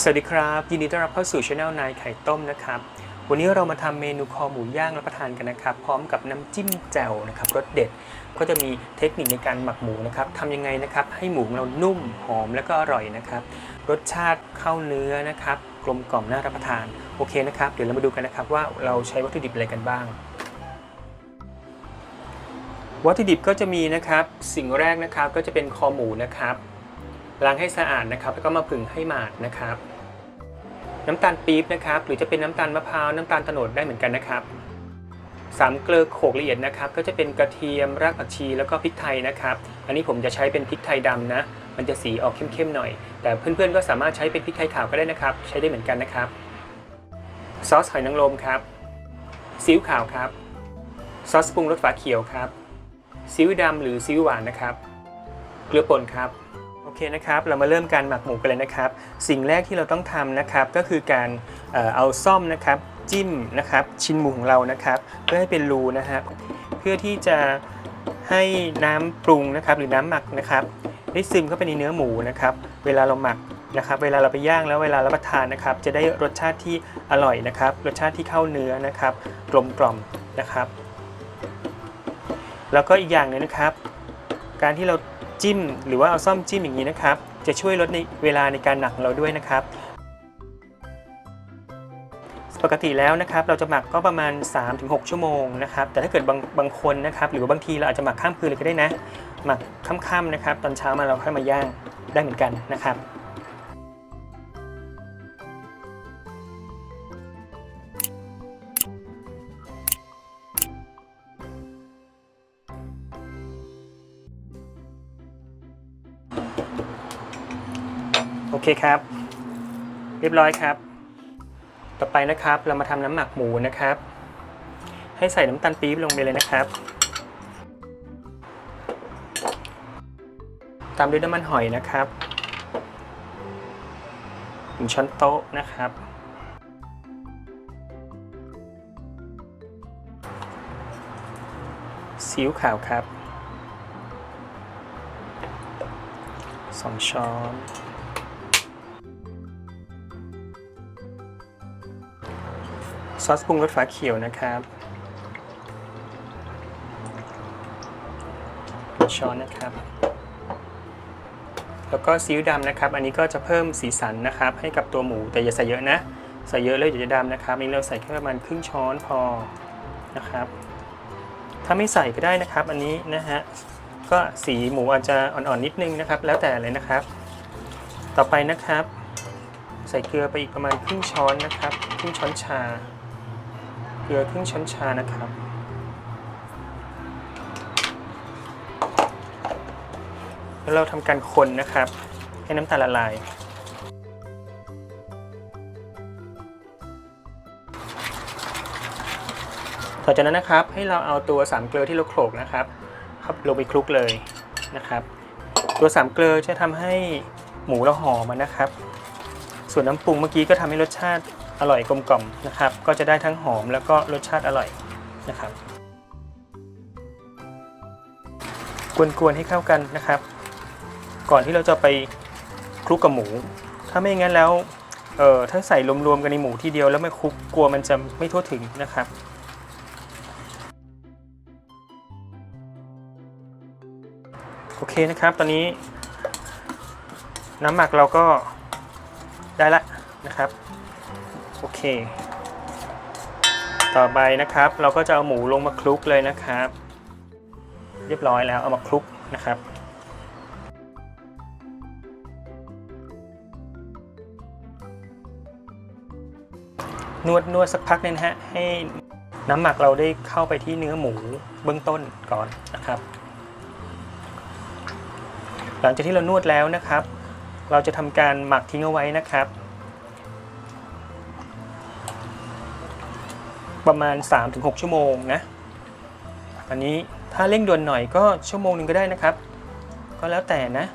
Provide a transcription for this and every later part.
สวัสดีครับ ยินดีต้อนรับเข้าสู่ช anel นายไข่ต้มนะครับ วันนี้เรามาทำเมนูคอหมูย่างรับประทานกันนะครับ พร้อมกับน้ำจิ้มแจ่วนะครับรสเด็ดก็จะมีเทคนิคในการหมักหมูนะครับทำยังไงนะครับ ให้หมูเรานุ่มหอมและก็อร่อยนะครับ รสชาติเข้าเนื้อนะครับ กลมกล่อมน่ารับประทานโอเคนะครับ เดี๋ยวเรามาดูกันนะครับว่าเราใช้วัตถุดิบอะไรกันบ้าง วัตถุดิบก็จะมีนะครับ สิ่งแรกนะครับก็จะเป็นคอหมูนะครับ ล้างให้สะอาดนะครับแล้วก็มาผึ่งให้หมาดนะครับ น้ำตาลปี๊บนะครับ หรือจะเป็นน้ำตาลมะพร้าวน้ำตาลโตนดได้เหมือนกันนะครับสามเกลือโขกละเอียดนะครับ ก็จะเป็นกระเทียมรากผักชีแล้วก็พริกไทยนะครับ อันนี้ผมจะใช้เป็นพริกไทยดำนะ มันจะสีออกเข้มๆหน่อย แต่เพื่อนๆก็สามารถใช้เป็นพริกไทยขาวก็ได้นะครับ ใช้ได้เหมือนกันนะครับ ซอสหอยนางรมครับซีอิ๊วขาวครับ ซอสปรุงรสฝาเขียวครับซีอิ๊วดำหรือซีอิ๊วหวานนะครับ เกลือป่นครับ อเคนะครับ เรามาเริ่มการหมักหมูกันเลยนะครับ สิ่งแรกที่เราต้องทำนะครับ ก็คือการเอาซ่อมนะครับ จิ้มนะครับ ชิ้นหมูของเรานะครับ เพื่อให้เป็นรูนะครับเพื่อที่จะให้น้ำปรุงนะครับ หรือน้ำหมักนะครับได้ซึมเข้าไปในเนื้อหมูนะครับ เวลาเราหมักนะครับ เวลาเราไปย่างแล้วเวลารับประทานนะครับ จะได้รสชาติที่อร่อยนะครับ รสชาติที่เข้าเนื้อนะครับ กลมกล่อมนะครับ แล้วก็อีกอย่างหนึงนะครับ การที่เรา จิ้ม หรือว่าเอาซ่อมจิ้มอย่างนี้นะครับ จะช่วยลดในเวลาในการหนักของเราด้วยนะครับ ปกติแล้วนะครับเราจะหมักก็ประมาณ 3-6 ชั่วโมงนะครับ แต่ถ้าเกิดบางบางคนนะครับ หรือว่าบางทีเราอาจจะหมักข้ามคืนเลยก็ได้นะ หมักค่ำๆนะครับ ตอนเช้ามาเราค่อยมาย่างได้เหมือนกันนะครับ เคครับ เรียบร้อยครับ ต่อไปนะครับเรามาทำน้ำหมักหมูนะครับ ให้ใส่น้ำตาลปี๊บลงไปเลยนะครับ ตามด้วยน้ำมันหอยนะครับหนึ่งช้อนโต๊ะนะครับ ซีอิ๊วขาวครับสองช้อน ซอสปรุงรสฝาเขียวนะครับ ช้อนนะครับ แล้วก็ซีอิ๊วดำนะครับ อันนี้ก็จะเพิ่มสีสันนะครับ ให้กับตัวหมูแต่อย่าใส่เยอะนะ ใส่เยอะเลยเดี๋ยวจะดำนะครับอันนี้เราใส่แค่ประมาณครึ่งช้อนพอนะครับ ถ้าไม่ใส่ก็ได้นะครับ อันนี้นะฮะก็สีหมูอาจจะอ่อนๆนิดนึงนะครับ แล้วแต่เลยนะครับ ต่อไปนะครับ ใส่เกลือไปอีกประมาณครึ่งช้อนนะครับครึ่งช้อนชา ลือครึ่งช้อนชานะครับ แล้วเราทำการคนนะครับ ให้น้ำตาลละลาย ต่อจากนั้นนะครับให้เราเอาตัวสามเกลือที่เราโขลกนะครับครับลงไปคลุกเลยนะครับ ตัวสามเกลือจะทำให้หมูเราหอมนะครับ ส่วนน้ำปรุงเมื่อกี้ก็ทำให้รสชาติ อร่อยกลมกล่อมนะครับ ก็จะได้ทั้งหอมแล้วก็รสชาติอร่อยนะครับ กวนๆให้เข้ากันนะครับ ก่อนที่เราจะไปคลุกกับหมู ถ้าไม่งั้นแล้วเออถ้าใส่รวมๆกันในหมูทีเดียวแล้วไม่คลุกกลัวมันจะไม่ทั่วถึงนะครับโอเคนะครับ ตอนนี้น้ำหมักเราก็ได้ละนะครับ โอเค ต่อไปนะครับ เราก็จะเอาหมูลงมาคลุกเลยนะครับ เรียบร้อยแล้วเอามาคลุกนะครับนวดนวดสักพักนึงฮะให้น้ำหมักเราได้เข้าไปที่เนื้อหมูเบื้องต้นก่อนนะครับ หลังจากที่เรานวดแล้วนะครับ เราจะทำการหมักทิ้งเอาไว้นะครับ ประมาณ 3-6 ชั่วโมงนะ อันนี้ถ้าเร่งด่วนหน่อยก็ชั่วโมงหนึ่งก็ได้นะครับ ก็แล้วแต่นะ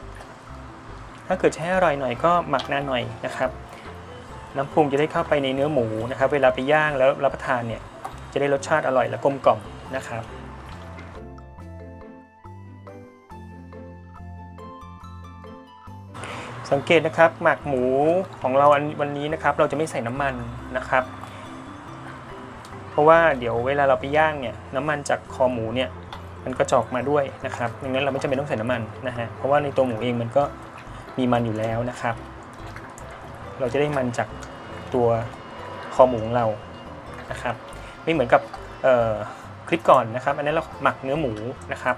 ถ้าเกิดจะให้อร่อยหน่อยก็หมักนานหน่อยนะครับ น้ำปรุงจะได้เข้าไปในเนื้อหมูนะครับ เวลาไปย่างแล้วรับประทานเนี่ยจะได้รสชาติอร่อยและกลมกล่อมนะครับสังเกตนะครับหมักหมูของเราวันนี้นะครับ เราจะไม่ใส่น้ำมันนะครับ ราะว่าเดี๋ยวเวลาเราไปย่างเนี่ยน้ำมันจากคอหมูเนี่ยมันก็จอกมาด้วยนะครับดังนั้นเราไม่จำเป็นต้องใส่น้ำมันนะฮะเพราะว่าในตัวหมูเองมันก็มีมันอยู่แล้วนะครับ เราจะได้มันจากตัวคอหมูของเรานะครับ ไม่เหมือนกับคลิปก่อนนะครับ อันนั้นเราหมักเนื้อหมูนะครับ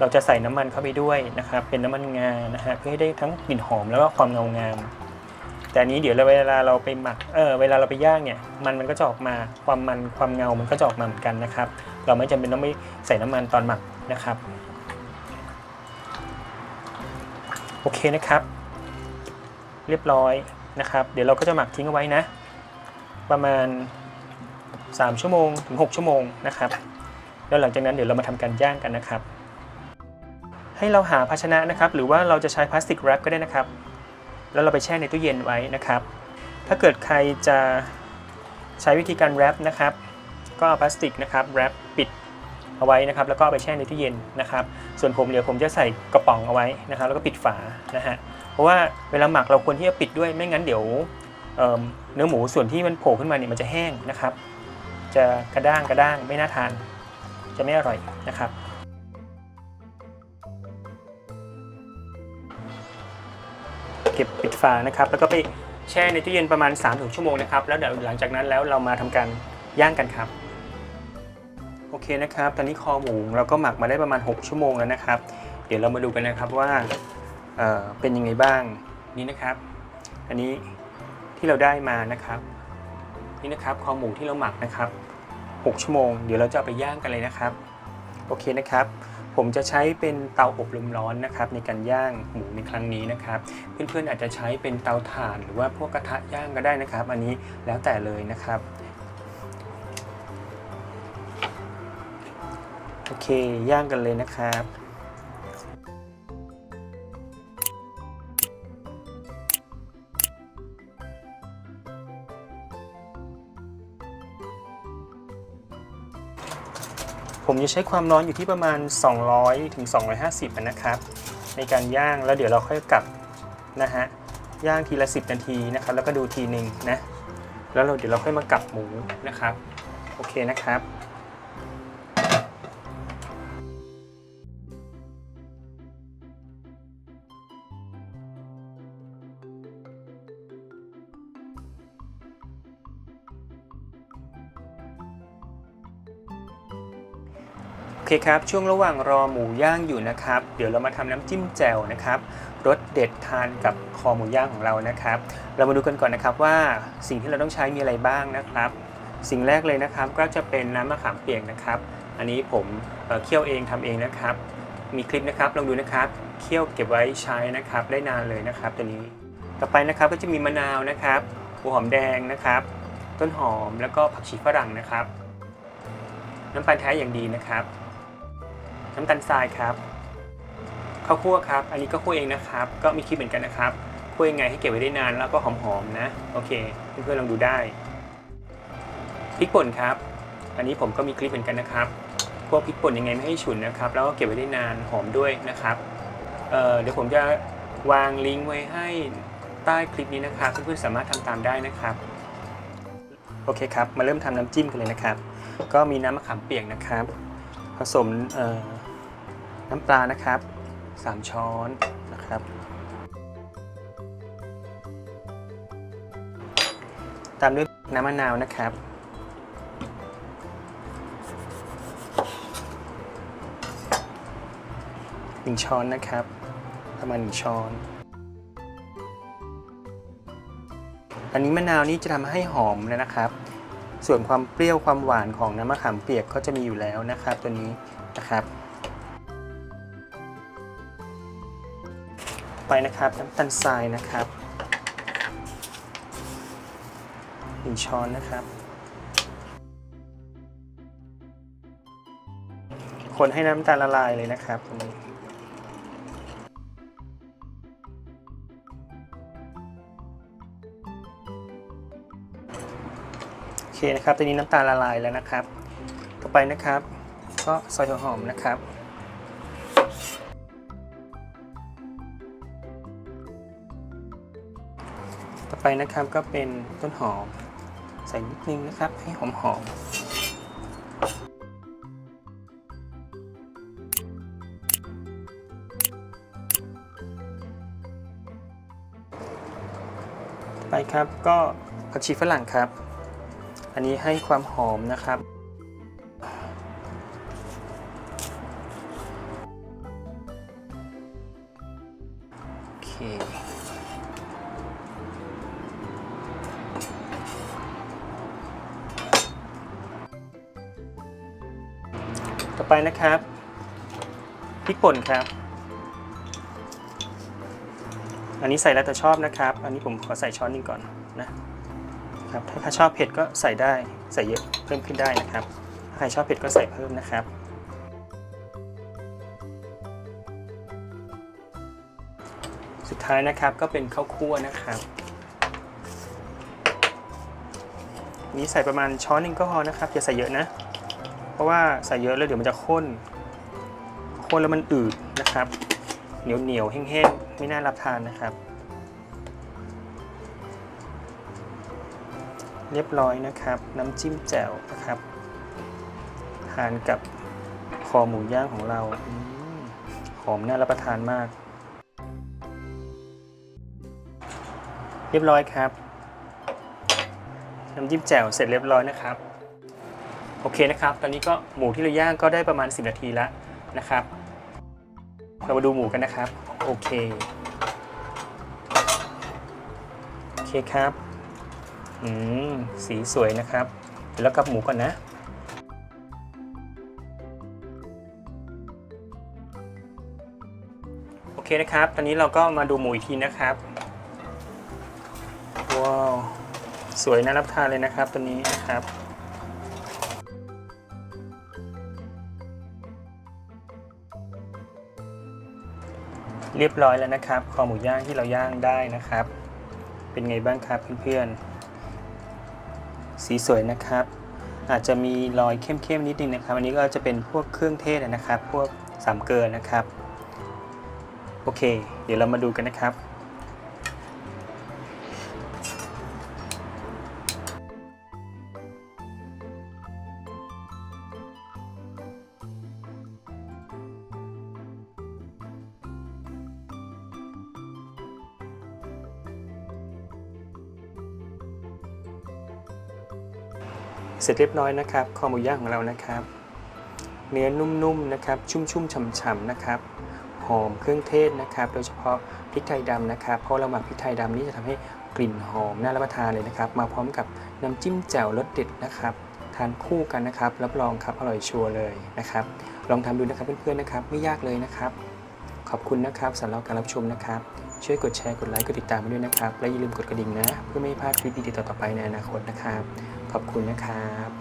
เราจะใส่น้ำมันเข้าไปด้วยนะครับ เป็นน้ำมันงานะฮะเพื่อให้ได้ทั้งกลิ่นหอมแล้วก็ความเงางาม แต่อันนี้เดี๋ยวเวลาเราไปหมักเออเวลาเราไปย่างเนี่ยมันมันก็จะออกมาความมันความเงามันก็จะออกมาเหมือนกันนะครับ เราไม่จำเป็นต้องไม่ใส่น้ำมันตอนหมักนะครับโอเคนะครับ เรียบร้อยนะครับ เดี๋ยวเราก็จะหมักทิ้งเอาไว้นะ ประมาณ 3 ชั่วโมงถึง 6 ชั่วโมงนะครับแล้วหลังจากนั้นเดี๋ยวเรามาทำการย่างกันนะครับ ให้เราหาภาชนะนะครับ หรือว่าเราจะใช้พลาสติกแรปก็ได้นะครับ แล้วเราไปแช่ในตู้เย็นไว้นะครับ ถ้าเกิดใครจะใช้วิธีการแรปนะครับ ก็เอาพลาสติกนะครับแรปปิดเอาไว้นะครับ แล้วก็ไปแช่ในตู้เย็นนะครับ ส่วนผมเดี๋ยวผมจะใส่กระป๋องเอาไว้นะครับ แล้วก็ปิดฝานะฮะเพราะว่าเวลาหมักเราควรที่จะปิดด้วยไม่งั้นเดี๋ยวเเนื้อหมูส่วนที่มันโผล่ขึ้นมาเนี่ยมันจะแห้งนะครับ จะกระด้างกระด้างไม่น่าทาน จะไม่อร่อยนะครับ ก็บปิดฝานะครับ แล้วก็ไปแช่ในตู้เย็นประมาณ3-6ชั่วโมงนะครับ แล้วเดี๋ยวหลังจากนั้นแล้วเรามาทำการย่างกันครับ โอเคนะครับ ตอนนี้คอหมูเราก็หมักมาได้ประมาณ 6 ชั่วโมงแล้วนะครับ เดี๋ยวเรามาดูกันนะครับว่าเเป็นยังไงบ้างนี่นะครับ อันนี้ที่เราได้มานะครับ นี่นะครับคอหมูที่เราหมักนะครับ 6 ชั่วโมง เดี๋ยวเราจะเอาไปย่างกันเลยนะครับ โอเคนะครับ ผมจะใช้เป็นเตาอบลมร้อนนะครับในการย่างหมูในครั้งนี้นะครับ เพื่อนๆอาจจะใช้เป็นเตาถ่านหรือว่าพวกกระทะย่างก็ได้นะครับ อันนี้แล้วแต่เลยนะครับโอเคย่างกันเลยนะครับ ผมจะใช้ความร้อนอยู่ที่ประมาณ 200ถึง250นะครับ ในการย่างแล้วเดี๋ยวเราค่อยกลับนะฮะย่างทีละ 10 นาทีนะครับ แล้วก็ดูทีหนึ่งนะ แล้วเราเดี๋ยวเราค่อยมากลับหมูนะครับ โอเคนะครับ เคครับ ช่วงระหว่างรอหมูย่างอยู่นะครับ เดี๋ยวเรามาทำน้ำจิ้มแจ่วนะครับรสเด็ดทานกับคอหมูย่างของเรานะครับ เรามาดูกันก่อนนะครับว่าสิ่งที่เราต้องใช้มีอะไรบ้างนะครับ สิ่งแรกเลยนะครับก็จะเป็นน้ำมะขามเปียกนะครับ อันนี้ผมเเคี่ยวเองทำเองนะครับ มีคลิปนะครับลองดูนะครับเคี่ยวเก็บไว้ใช้นะครับ ได้นานเลยนะครับตัวนี้ต่อไปนะครับก็จะมีมะนาวนะครับหัวหอมแดงนะครับ ต้นหอมแล้วก็ผักชีฝรั่งนะครับ น้ำตาแท้อย่างดีนะครับ น้ำตาลทรายครับข้าวคั่วครับ อันนี้ก็คั่วเองนะครับ ก็มีคลิปเหมือนกันนะครับคั่วยังไงให้เก็บไว้ได้นานแล้วก็หอมๆนะ โอเค เพื่อนๆลองดูได้พริกป่นครับ อันนี้ผมก็มีคลิปเหมือนกันนะครับพวพริกป่นยังไงไม่ให้ฉุนนะครับ แล้วก็เก็บไว้ได้นานหอมด้วยนะครับเเดี๋ยวผมจะวางลิงก์ไว้ให้ใต้คลิปนี้นะครับเพื่อนๆสามารถทำตามได้นะครับ โอเคครับ มาเริ่มทำน้ำจิ้มกันเลยนะครับ ก็มีน้ำมะขามเปียกนะครับ ผสมเอ่อ น้ำปลานะครับ 3 ช้อนนะครับ ตามด้วยน้ำมะนาวนะครับ หนึ่งช้อนนะครับ ประมาณหนึ่งช้อน อันนี้มะนาวนี้จะทำให้หอมเลยนะครับส่วนความเปรี้ยวความหวานของน้ำมะขามเปียกก็จะมีอยู่แล้วนะครับ ตัวนี้นะครับ ไปนะครับน้ำตาลทรายนะครับหนึ่งช้อนนะครับ คนให้น้ำตาลละลายเลยนะครับตรงนี้โอเคนะครับตอนนี้น้ำตาลละลายแล้วนะครับ ต่อไปนะครับ ก็ซอยหัวหอมนะครับ ไปนะครับก็เป็นต้นหอม ใส่นิดนึงนะครับให้หอมหอมไปครับก็ผักชีฝรั่งครับ อันนี้ให้ความหอมนะครับ ไปนะครับพริกป่นครับ อันนี้ใส่แล้วแต่ชอบนะครับ อันนี้ผมขอใส่ช้อนนึงก่อนนะครับถ้าชอบเผ็ดก็ใส่ได้ใส่เยอะเพิ่มขึ้นได้นะครับ ถ้าใครชอบเผ็ดก็ใส่เพิ่มนะครับ สุดท้ายนะครับก็เป็นข้าวคั่วนะครับนี้ใส่ประมาณช้อนหนึงก็พอนะครับอย่าใส่เยอะนะ ราะว่าใส่เยอะแล้วเดี๋ยวมันจะข้น ข้นแล้วมันอืดนะครับ เหนียวเหนียวแห้งๆไม่น่ารับทานนะครับ เรียบร้อยนะครับ น้ำจิ้มแจ่วนะครับทานกับคอหมูย่างของเราหอมน่ารับประทานมาก เรียบร้อยครับน้ำจิ้มแจ่วเสร็จเรียบร้อยนะครับ โอเคนะครับ ตอนนี้ก็หมูที่เราย่างก็ได้ประมาณ 10 นาทีแล้วนะครับ เรามาดูหมูกันนะครับ โอเค โอเคครับ อืม สีสวยนะครับ เดี๋ยวเรากลับหมูก่อนนะโอเคนะครับ ตอนนี้เราก็มาดูหมูอีกทีนะครับ ว้าว สวยน่ารับทานเลยนะครับตัวนี้นะครับ เรียบร้อยแล้วนะครับคอหมูย่างที่เราย่างได้นะครับ เป็นไงบ้างครับเพื่อนๆ สีสวยนะครับ อาจจะมีรอยเข้มๆนิดนึงนะครับ อันนี้ก็จะเป็นพวกเครื่องเทศนะครับ พวกสามเกลือนะครับ โอเค เดี๋ยวเรามาดูกันนะครับ เสร็จเรียบร้อยนะครับคอหมูย่างของเรานะครับ เนื้อนุ่มๆนะครับ ชุ่มๆฉ่ำๆนะครับหอมเครื่องเทศนะครับ โดยเฉพาะพริกไทยดำนะครับ เพราะเราหมักพริกไทยดำนี่จะทำให้กลิ่นหอมน่ารับประทานเลยนะครับ มาพร้อมกับน้ำจิ้มแจ่วรสเด็ดนะครับ ทานคู่กันนะครับ รับรองครับอร่อยชัวร์เลยนะครับ ลองทำดูนะครับเพื่อนๆนะครับ ไม่ยากเลยนะครับ ขอบคุณนะครับสำหรับการรับชมนะครับ ช่วยกดแชร์กดไลค์กดติดตามด้วยนะครับ และอย่าลืมกดกระดิ่งนะ เพื่อไม่ให้พลาดคลิปดีๆต่อๆไปในอนาคตนะครับ ขอบคุณนะครับ